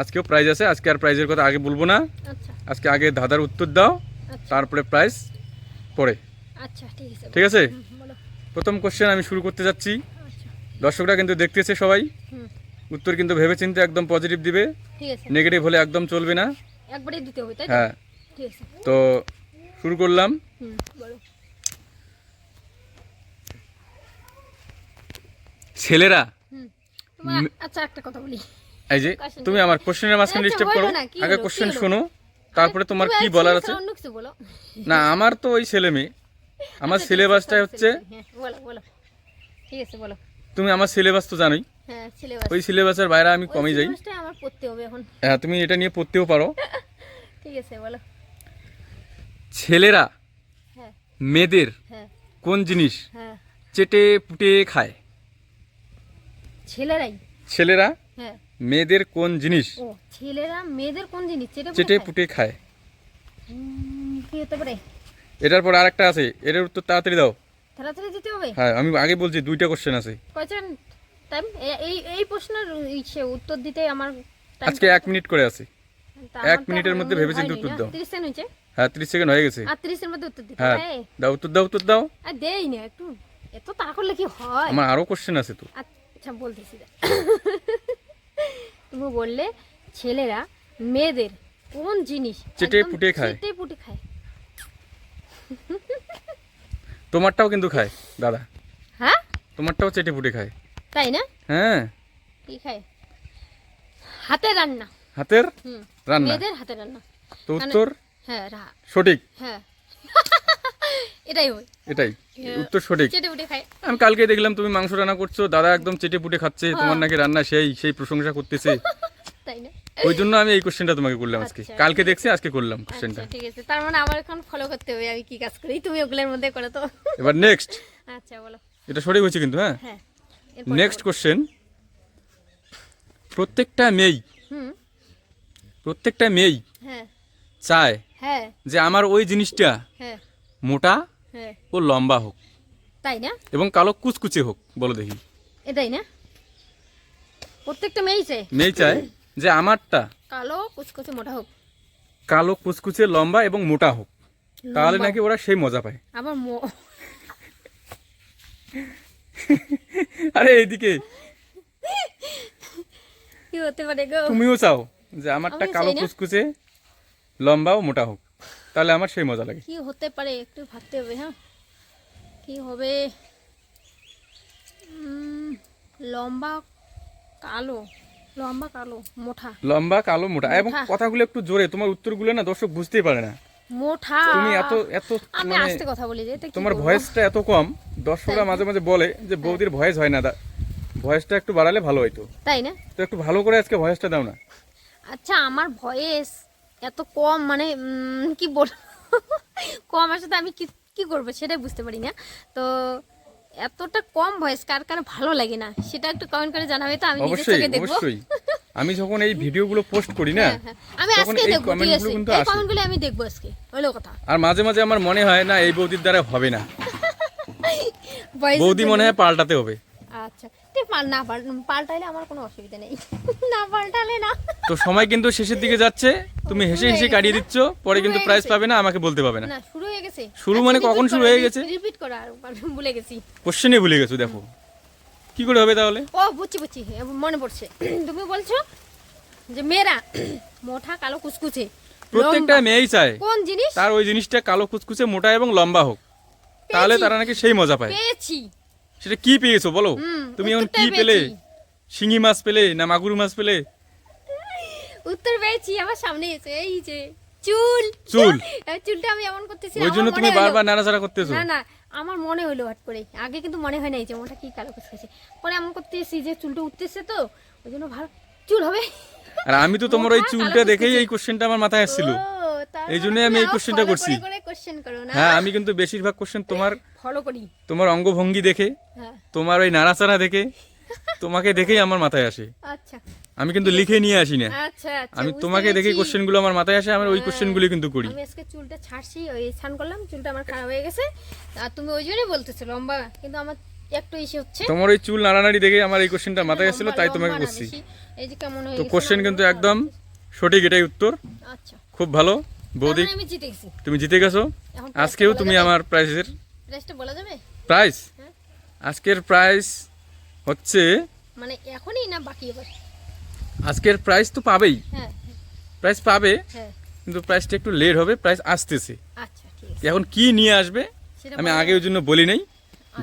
আজকেও প্রাইজ আছে আজকে আর প্রাইজের কথা আগে বলব না। আচ্ছা। আজকে আগে ধাঁধার উত্তর দাও আচ্ছা। তারপরে প্রাইজ পরে। আচ্ছা ঠিক আছে। প্রথম কোশ্চেন আমি শুরু করতে যাচ্ছি। দর্শকরা কিন্তু দেখতেছে সবাই। উত্তর কিন্তু ভেবে চিন্তে একদম পজিটিভ দিবে। নেগেটিভ হলে একদম চলবে না। হ্যাঁ। তো শুরু করলাম। ছেলেরা। আচ্ছা একটা কথা বলি। এই যে তুমি আমার কোশ্চেনের মাঝখানে আচ্ছা, ডিস্টার্ব করো। আগে কোশ্চেন শোনো তারপরে তোমার তুমি কি বলার আছে? না আমার তো ওই ছেলে মেয়ে। আমার আচ্ছা, ঠিক সিলেবাসটা হচ্ছে হ্যাঁ, বলো বলো। ঠিক আছে বলো। তুমি আমার সিলেবাস তো জানোই। হ্যাঁ সিলেবাস ওই সিলেবাসের বাইরে আমি কমে যাই। আমার হ্যাঁ তুমি এটা নিয়ে পড়তেও পারো। ঠিক আছে বলো। ছেলেরা হ্যাঁ। মেয়েদের কোন জিনিস চেটে পুটে খায়? ছেলেরাই। ছেলেরা? হ্যাঁ। মেয়েদের কোন জিনিস? ও ছেলেরা মেয়েদের কোন জিনিস? চেটে পুটে খায়? খায়? কি হতে পারে? এটার পর আরেকটা আছে এটার উত্তর তাড়াতাড়ি দাও। তাড়াতাড়ি দিতে হবে? হ্যাঁ আমি আগে বলছি দুইটা কোশ্চেন আছে। টাইম এই এই প্রশ্নের ইচ্ছে উত্তর দিতে আমার আজকে এক মিনিট করে আছে। এক মিনিটের মধ্যে ভেবেচিন্তে হয়নি উত্তর দাও। 30 সেকেন্ড হয়েছে? হ্যাঁ ত্রিশ সেকেন্ড হয়ে গেছে। আর 30 এর মধ্যে উত্তর দিতে হ্যাঁ দাও উত্তর দাও উত্তর দাও। আর দেই না একটু। এত তাড়া করলে কি হয়? আমার আরও কোশ্চেন আছে তো। আচ্ছা বলতেছি। তুমি বললে ছেলেরা মেয়েদের কোন জিনিস চেটে পুটে খায়। চেটে পুটে খায়। তোমারটাও কিন্তু খায় দাদা। হ্যাঁ? তোমারটাও চেটে পুটে খায়। তাই না? হ্যাঁ। কি খায়? হাতে রান্না। হাতের রান্না? মেয়েদের হাতে রান্না। তো উত্তর? হ্যাঁ সঠিক। হ্যাঁ। এটাই হয়। এটাই। হ্যাঁ। উত্তর সঠিক। আমি কালকে দেখলাম তুমি মাংস রান্না করছ দাদা একদম চেটে পুটে খাচ্ছে তোমার নাকি রান্না সেই সেই প্রশংসা করতেছে। ওই জন্য আমি এই কোশ্চেনটা তোমাকে করলাম আজকে। আচ্ছা। কালকে দেখছি আজকে করলাম কোশ্চেনটা আচ্ছা ঠিক আছে। তার মানে আমার এখন ফলো করতে হবে আমি কি কাজ করি? তুমি ওগুলোর মধ্যে করো তো। এবার নেক্সট আচ্ছা বলো। এটা সঠিক হয়েছে কিন্তু হ্যাঁ? হ্যাঁ নেক্সট কোশ্চেন প্রত্যেকটা মেয়েই হুম। প্রত্যেকটা মেয়েই হ্যাঁ। চায় হ্যাঁ। যে আমার ওই জিনিসটা হ্যাঁ। মোটা হ্যাঁ ও লম্বা হোক। তাই না? এবং কালো কুচকুচে হোক বলো দেখি। এটাই না? প্রত্যেকটা মেয়েই চাই মেয়ে চায় যে আমারটা কালো কুচকুচে মোটা হোক। কালো কুচকুচে লম্বা এবং মোটা হোক। তাহলে নাকি ওরা সেই মজা পায়। আবার মো- আরে এইদিকে। কি হতে পারে গো? তুমিও চাও যে আমারটা কালো কুচকুচে লম্বা ও মোটা হোক। তাহলে আমার সেই মজা লাগে। কি হতে পারে একটু ভাবতে হবে হ্যাঁ? কি হবে? লম্বা কালো লম্বা কালো মোটা। লম্বা কালো মোটা। এবং কথাগুলো একটু জোরে। তোমার উত্তরগুলো না দর্শক বুঝতেই পারে না। মোটা। তুমি এত এত আমি মানে আস্তে কথা বলি যে তোমার ভয়েসটা এত কম। দর্শকরা মাঝে মাঝে বলে যে বৌদির ভয়েস হয় না দা। ভয়েসটা একটু বাড়ালে ভালো হইতো। তাই না? তো একটু ভালো করে আজকে ভয়েসটা দাও না। আচ্ছা আমার ভয়েস এত কম মানে কি বল কম আসলে আমি কি কি করব সেটাই বুঝতে পারি না। তো এতটা কম ভয়েস কার কার ভালো লাগে না সেটা একটু কমেন্ট করে জানাবে তো আমি চোখে দেখব। আমি যখন এই ভিডিওগুলো পোস্ট করি না হ্যাঁ, হ্যাঁ। আমি আজকে দেখব ঠিক আছে। কিন্তু এই কমেন্টগুলো আমি দেখব আজকে হলো কথা। আর মাঝে মাঝে আমার মনে হয় না এই বৌদির দ্বারা হবে না। বৌদি মনে হয় পাল্টাতে হবে। আচ্ছা। পাল না পাল্টাইলে আমার কোনো অসুবিধা নেই। না পাল্টালে না। তো সময় কিন্তু শেষের দিকে যাচ্ছে। তুমি হেসে হেসে কাটিয়ে দিচ্ছ পরে কিন্তু প্রাইজ পাবে না আমাকে বলতে পাবে না। না শুরু হয়ে গেছে। শুরু মানে কখন শুরু হয়ে গেছে? রিপিট করা আর ভুলে গেছি। কোশ্চেনে ভুলে গেছো দেখো। কি করে হবে তাহলে? ও বুঝছি বুঝছি মনে পড়ছে। তুমি বলছো যে মেয়েরা মোটা কালো কুচকুচে প্রত্যেকটা মেয়েই চায়। কোন জিনিস? তার ওই জিনিসটা কালো কুচকুচে মোটা এবং লম্বা হোক। তাহলে তারা নাকি সেই মজা পায়। পেয়েছি। সেটা কি পেয়েছ বলো? তুমি এখন কি পেলে? শিঙি মাছ পেলে না মাগুর মাছ পেলে? উত্তর পেয়েছি আমার সামনে এসে এই যে চুল। চুল। এই চুলটা আমি এমন করতেছি ওই জন্য তুমি বারবার নাড়াচাড়া করতেছো? না না আমার মনে হলো হট করে। আগে কিন্তু মনে হয় নাই যে ওটা কি কালো কুচকুচে। পরে এমন করতেছি যে চুলটা উঠতেছে তো ওই জন্য ভালো চুল হবে। আর আমি তো তোমার ওই চুলটা দেখেই এই কোশ্চেনটা আমার মাথায় আসছিল। এই জন্যই আমি এই কোশ্চেনটা করছি। হ্যাঁ আমি কিন্তু বেশিরভাগ কোশ্চেন তোমার ফলো করি। তোমার অঙ্গভঙ্গি দেখে হ্যাঁ। তোমার ওই নাড়াচাড়া দেখে তোমাকে দেখেই আমার মাথায় আসে। আচ্ছা। আমি কিন্তু লিখে নিয়ে আসি না। আচ্ছা আচ্ছা আমি তোমাকে দেখে। কোশ্চেনগুলো আমার মাথায় আসে আমি ওই হ্যাঁ। কোশ্চেনগুলি কিন্তু করি। আমি আজকে চুলটা ছাড়ছি ওই স্নান করলাম চুলটা আমার খারাপ হয়ে গেছে। আর তুমি ওই জন্যই বলতেছো লম্বা কিন্তু আমার একটু এসে হচ্ছে। তোমার ওই চুল নাড়ানাড়ি দেখে আমার এই কোশ্চেনটা মাথায় এসেছিল তাই তোমাকে করছি। এই যে কেমন হয়ে তো কোশ্চেন কিন্তু একদম সঠিক এটাই উত্তর। আচ্ছা। খুব ভালো। বৌদি মানে আমি জিতে গেছি। তুমি জিতে গেছো? আজকেও তুমি আমার প্রাইজের প্রাইসটা বলা যাবে প্রাইস হ্যাঁ। আজকের প্রাইস হচ্ছে মানে এখনই না বাকি এবার? আজকের প্রাইস তো পাবেই। হ্যাঁ। প্রাইস পাবে হ্যাঁ। কিন্তু প্রাইসটা একটু লেট হবে প্রাইস আসতেছে। আচ্ছা ঠিক আছে। এখন কি নিয়ে আসবে? আমি আগে ওই জন্য বলি নাই।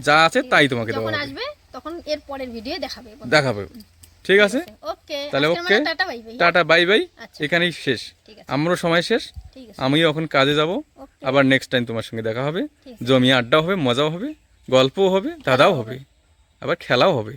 যা আছে তাই তোমাকে দেওয়া যখন আসবে তখন এর পরের ভিডিও দেখাবে। দেখাবে। ঠিক আছে? ওকে তাহলে okay tata bye bye tata bye bye আচ্ছা। এখানেই শেষ। আমারও সময় শেষ। আমিও এখন কাজে যাব। আবার নেক্সট টাইম তোমার সঙ্গে দেখা হবে। জমি। আড্ডা হবে মজাও হবে গল্পও হবে দাদাও হবে আবার খেলাও হবে।